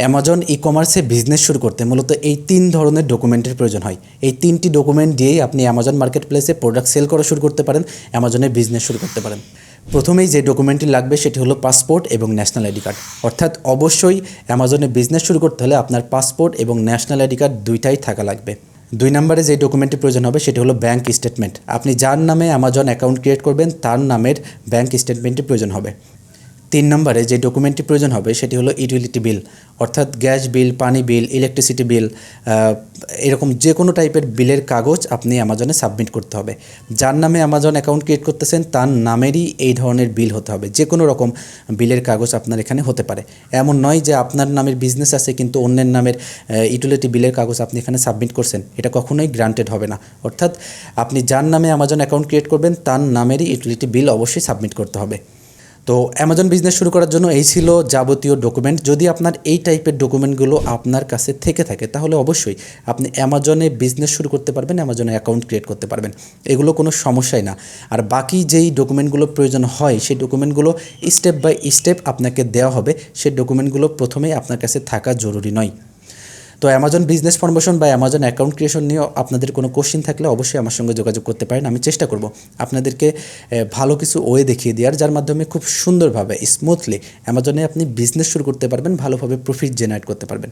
Amazon ই কমার্সে business শুরু করতে মূলত এই তিন ধরনের ডকুমেন্টের প্রয়োজন হয়। এই তিনটি ডকুমেন্ট দিয়েই আপনি অ্যামাজন মার্কেট প্লেসে প্রোডাক্ট সেল করা শুরু করতে পারেন অ্যামাজনে বিজনেস শুরু করতে পারেন। প্রথমেই যে ডকুমেন্টটি লাগবে সেটি হলো পাসপোর্ট এবং ন্যাশনাল আইডি কার্ড অর্থাৎ অবশ্যই অ্যামাজনে বিজনেস শুরু করতে হলে আপনার পাসপোর্ট এবং ন্যাশনাল আইডি কার্ড দুইটাই থাকা লাগবে। দুই নম্বরে যে ডকুমেন্টটি প্রয়োজন হবে সেটি হলো ব্যাঙ্ক স্টেটমেন্ট আপনি যার নামে অ্যামাজন অ্যাকাউন্ট ক্রিয়েট করবেন, তার নামের ব্যাঙ্ক স্টেটমেন্টটি প্রয়োজন হবে। তিন নম্বরে যে ডকুমেন্টটি প্রয়োজন হবে সেটি হলো ইউটিলিটি বিল অর্থাৎ গ্যাস বিল পানি বিল ইলেকট্রিসিটি বিল এরকম যে কোনো টাইপের বিলের কাগজ আপনি অ্যামাজনে সাবমিট করতে হবে। যার নামে অ্যামাজন অ্যাকাউন্ট ক্রিয়েট করতেছেন, তার নামেরই এই ধরনের বিল হতে হবে। যে কোনো রকম বিলের কাগজ আপনার এখানে হতে পারে। এমন নয় যে আপনার নামের বিজনেস আছে, কিন্তু অন্যের নামের ইউটিলিটি বিলের কাগজ আপনি এখানে সাবমিট করছেন। এটা কখনোই গ্রান্টেড হবে না। অর্থাৎ আপনি যার নামে অ্যামাজন অ্যাকাউন্ট ক্রিয়েট করবেন, তার নামেরই ইউটিলিটি বিল অবশ্যই সাবমিট করতে হবে। তো অ্যামাজন বিজনেস শুরু করার জন্য এই ছিল যাবতীয় ডকুমেন্ট যদি আপনার এই টাইপের ডকুমেন্টগুলো আপনার কাছে থেকে থাকে, তাহলে অবশ্যই আপনি অ্যামাজনে বিজনেস শুরু করতে পারবেন অ্যামাজনে অ্যাকাউন্ট ক্রিয়েট করতে পারবেন। এগুলো কোনো সমস্যাই না। আর বাকি যেই ডকুমেন্টগুলো প্রয়োজন হয়, সেই ডকুমেন্টগুলো স্টেপ বাই স্টেপ আপনাকে দেওয়া হবে। সেই ডকুমেন্টগুলো প্রথমেই আপনার কাছে থাকা জরুরি নয়। তো অ্যামাজন বিজনেস ফর্মেশন বা অ্যামাজন অ্যাকাউন্ট ক্রিয়েশন নিয়েও আপনাদের কোনো কোশ্চিন থাকলে অবশ্যই আমার সঙ্গে যোগাযোগ করতে পারেন। আমি চেষ্টা করব আপনাদেরকে ভালো কিছু ওয়ে দেখিয়ে দেওয়ার, যার মাধ্যমে খুব সুন্দরভাবে স্মুথলি অ্যামাজনে আপনি বিজনেস শুরু করতে পারবেন, ভালোভাবে প্রফিট জেনারেট করতে পারবেন।